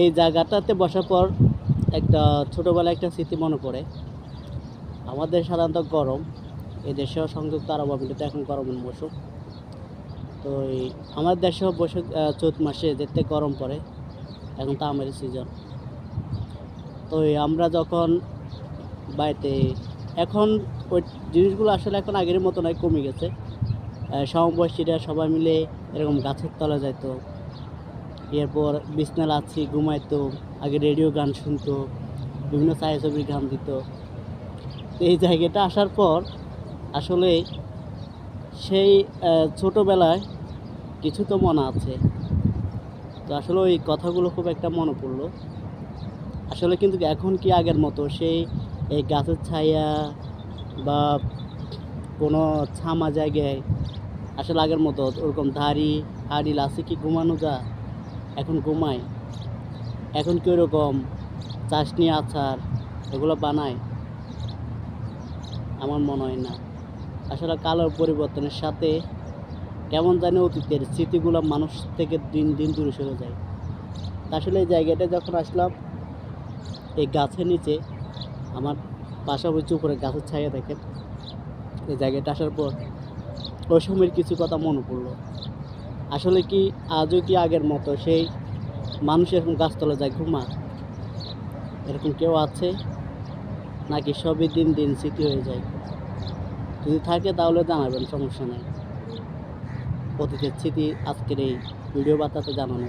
এই জায়গাটাতে বসার পর একটা ছোটোবেলায় একটা স্মৃতি মনে পড়ে। আমাদের সাধারণত গরম, এই দেশেও সংযুক্ত আরব আমিরাতে এখন গরমের মৌসুম। তো এই আমাদের দেশেও বৈশাখ চৈত মাসে যেতে গরম পড়ে, এখন তো আমের সিজন তো আমরা যখন বাড়িতে, এখন ওই জিনিসগুলো আসলে এখন আগের মতো নয়, কমে গেছে। সমবয়সীরা সবাই মিলে এরকম গাছের তলা যাইতো এরপর বিছনা লাচ্ছি ঘুমাইতো, আগে রেডিও গান শুনতো, বিভিন্ন ছায়াছবির গান দিত। এই জায়গাটা আসার পর আসলে সেই ছোটোবেলায় কিছু তো মনে আছে। তো আসলে ওই কথাগুলো খুব একটা মনে পড়ল। আসলে কিন্তু এখন কি আগের মতো সেই, এই গাছের ছায়া বা কোনো ছামা জায়গায় আসলে আগের মতো ওরকম দাড়ি, হাড়ি, লাসি কি ঘুমানো যা এখন ঘুমায়। এখন কি ওরকম চাশনি, আচার, এগুলো বানায়? আমার মনে হয় না। আসলে কালোর পরিবর্তনের সাথে কেমন জানি অতীতের স্মৃতিগুলো মানুষ থেকে দিন দিন দূরে সরে যায়। আসলে এই জায়গাটা যখন আসলাম, এই গাছের নিচে, আমার পাশাপাশি উপরে গাছের ছায়া দেখেন, এই জায়গাটা আসার পর ওই সময়ের কিছু কথা মনে পড়ল। আসলে কি আজও কি আগের মতো সেই মানুষ এরকম গাছতলা যায় ঘুমা এরকম কেউ আছে? নাকি সবই দিন দিন স্মৃতি হয়ে যায়? যদি থাকে তাহলে জানাবেন, সমস্যা নেই। অতীতের স্মৃতি আজকের এই ভিডিও বার্তাতে জানানো